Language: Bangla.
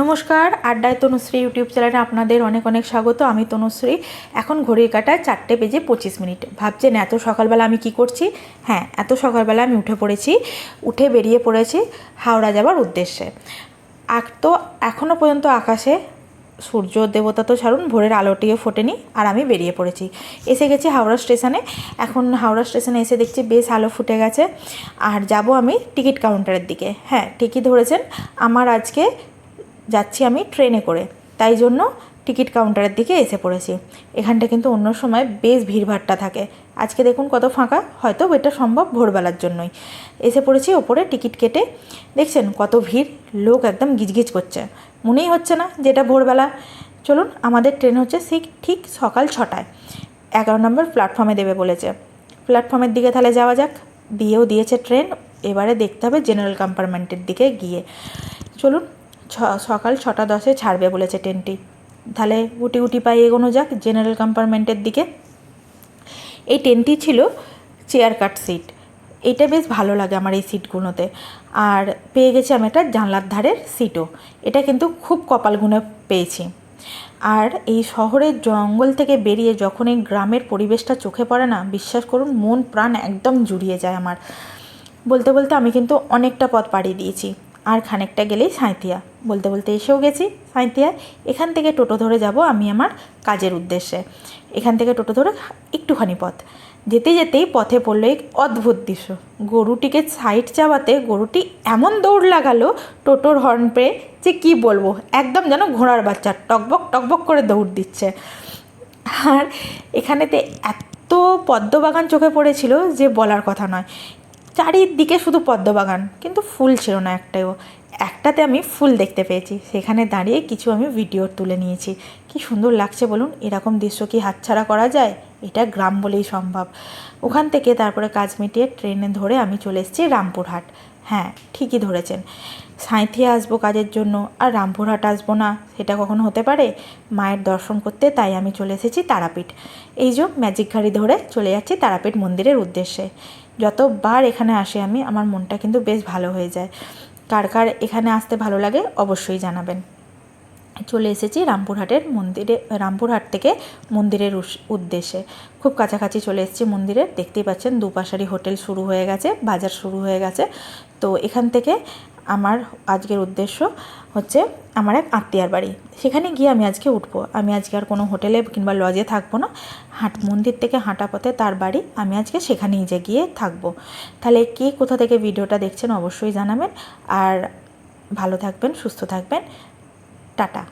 নমস্কার, আড্ডায় তনুশ্রী ইউটিউব চ্যানেলে আপনাদের অনেক অনেক স্বাগত। আমি তনুশ্রী। এখন ঘড়ির কাটায় চারটে বেজে পঁচিশ মিনিট। ভাবছেন এত সকালবেলা আমি কি করছি? হ্যাঁ এত সকালবেলা আমি উঠে পড়েছি। উঠে বেরিয়ে পড়েছি হাওড়া যাবার উদ্দেশ্যে। আর তো এখনও পর্যন্ত আকাশে সূর্য দেবতা তো ছাড়ুন, ভোরের আলোটিও ফোটেনি আর আমি বেরিয়ে পড়েছি। এসে গেছি হাওড়া স্টেশনে। এখন হাওড়া স্টেশনে এসে দেখছি বেশ আলো ফুটে গেছে। আর যাব আমি টিকিট কাউন্টারের দিকে। হ্যাঁ ঠিকই ধরেছেন। আমার আজকে যাচ্ছি আমি ট্রেনে করে। তাই জন্য টিকিট কাউন্টারের দিকে এসে পড়েছি। এখানটা কিন্তু অন্য সময় বেশ ভিড়ভাট্টা থাকে। আজকে দেখুন কত ফাঁকা, হয়তো এটা সম্ভব ভোরবেলার জন্যই। এসে পড়েছি ওপরে টিকিট কেটে। দেখছেন কত ভিড়, লোক একদম গিজগিজ করছে। মনেই হচ্ছে না যেটা ভোরবেলা। চলুন, আমাদের ট্রেন হচ্ছে ঠিক ঠিক সকাল ছটায়। এগারো নম্বর প্ল্যাটফর্মে দেবে বলেছে। প্ল্যাটফর্মের দিকে তাহলে যাওয়া যাক। দিয়েও দিয়েছে ট্রেন। এবারে দেখতে হবে জেনারেল কম্পার্টমেন্টের দিকে গিয়ে। চলুন সকাল ছটা দশে ছাড়বে বলেছে ট্রেনটি। তাহলে গুটি গুটি পায়ে এগোনো যাক জেনারেল কম্পার্টমেন্টের দিকে। এই ট্রেনটি ছিল চেয়ার কাট সিট। এইটা বেশ ভালো লাগে আমার এই সিটগুলোতে। আর পেয়ে গেছি আমি একটা জানলার ধারের সিটও। এটা কিন্তু খুব কপাল গুনে পেয়েছি। আর এই শহরের জঙ্গল থেকে বেরিয়ে যখন এই গ্রামের পরিবেশটা চোখে পড়ে না, বিশ্বাস করুন, মন প্রাণ একদম জুড়িয়ে যায় আমার। বলতে বলতে আমি কিন্তু অনেকটা পথ পাড়ি দিয়েছি। আর খানিকটা গেলেই সাঁইথিয়া। বলতে বলতে এসেও গেছি সাঁইথিয়ায় এখান থেকে টোটো ধরে যাব আমি আমার কাজের উদ্দেশ্যে। এখান থেকে টোটো ধরে একটুখানি পথ। যেতে যেতেই পথে পড়ল এক অদ্ভুত দৃশ্য। গরুটিকে সাইড চাবাতে গরুটি এমন দৌড় লাগালো টোটোর হর্ন পেয়ে যে কী বলব, একদম যেন ঘোড়ার বাচ্চা, টকবক টকবক করে দৌড় দিচ্ছে। আর এখানেতে এত পদ্মবাগান চোখে পড়েছিল যে বলার কথা নয়। চারিদিকে শুধু পদ্মবাগান, কিন্তু ফুল ছিল না একটাও একটাতে আমি ফুল দেখতে পেয়েছি। সেখানে দাঁড়িয়ে কিছু আমি ভিডিও তুলে নিয়েছি। কি সুন্দর লাগছে বলুন, এরকম দৃশ্য কি হাতছাড়া করা যায়? এটা গ্রাম বলেই সম্ভব। ওখান থেকে তারপরে কাজ মিটিয়ে ট্রেনে ধরে আমি চলে এসেছি রামপুরহাট। হ্যাঁ ঠিকই ধরেছেন। সাঁইথিয়া আসব কাজের জন্য। আর রামপুরহাট আসব না, সেটা কখনো হতে পারে? মায়ের দর্শন করতে তাই আমি চলে এসেছি তারাপীঠ। এই যে ম্যাজিক গাড়ি ধরে চলে যাচ্ছি তারাপীঠ মন্দিরের উদ্দেশ্যে। যতবার এখানে আসে আমি, আমার মনটা কিন্তু বেশ ভালো হয়ে যায়। কার কার এখানে আসতে ভালো লাগে অবশ্যই জানাবেন। চলে এসেছি রামপুরহাটের মন্দিরে, রামপুরহাট থেকে মন্দিরের উদ্দেশ্যে। খুব কাছাকাছি চলে এসেছি মন্দিরে দেখতেই পাচ্ছেন দুপাশারি হোটেল শুরু হয়ে গেছে, বাজার শুরু হয়ে গেছে। তো এখান থেকে আমার আজকের উদ্দেশ্য হচ্ছে আমার এক আত্মীয়ার বাড়ি। সেখানে গিয়ে আমি আজকে উঠবো। আমি আজকে আর কোনো হোটেলে কিংবা লজে থাকব না। হাট, মন্দির থেকে হাঁটা পথে তার বাড়ি। আমি আজকে সেখানেই যে গিয়ে থাকব। তাহলে কে কোথা থেকে ভিডিওটা দেখছেন অবশ্যই জানাবেন। আর ভালো থাকবেন, সুস্থ থাকবেন। টাটা।